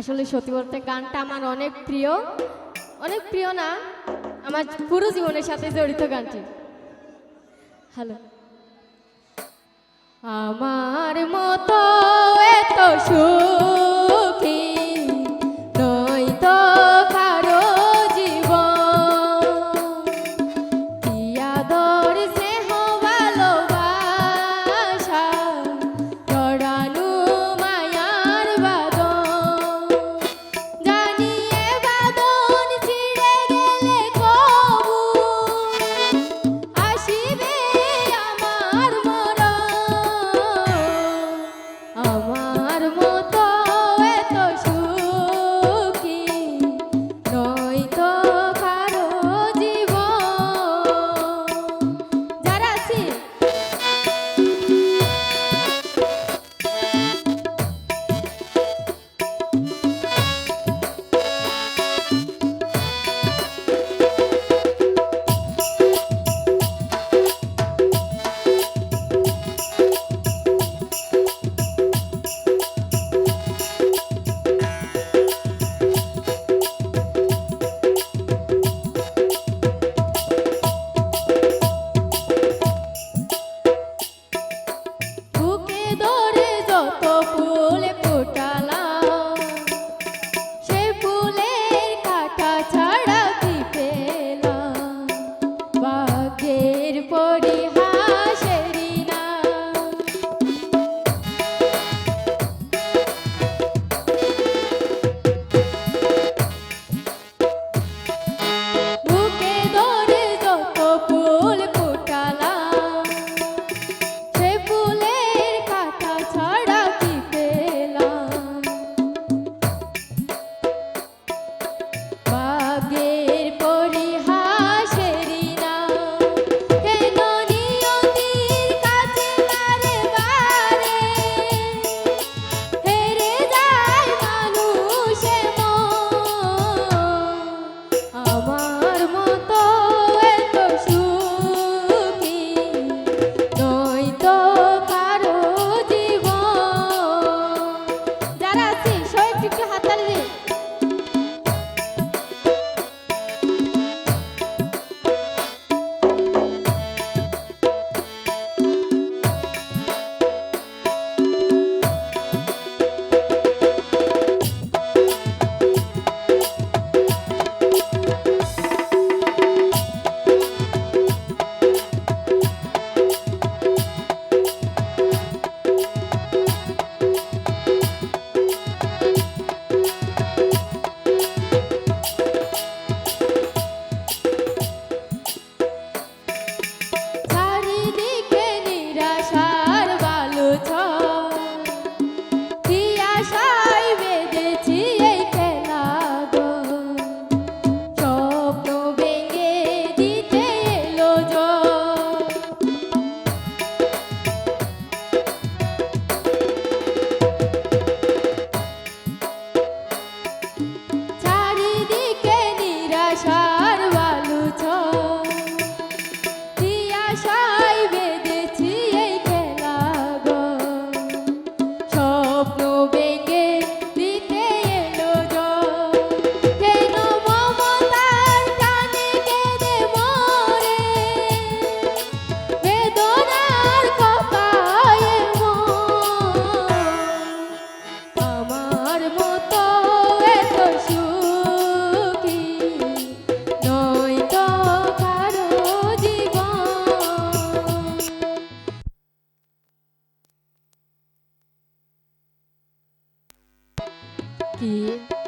আসলে সত্যি বলতে গানটা আমার অনেক প্রিয়। অনেক প্রিয় না, আমার পুরো জীবনের সাথে জড়িত গানটি। হ্যালো। আমার মতো এত সুখ kasih.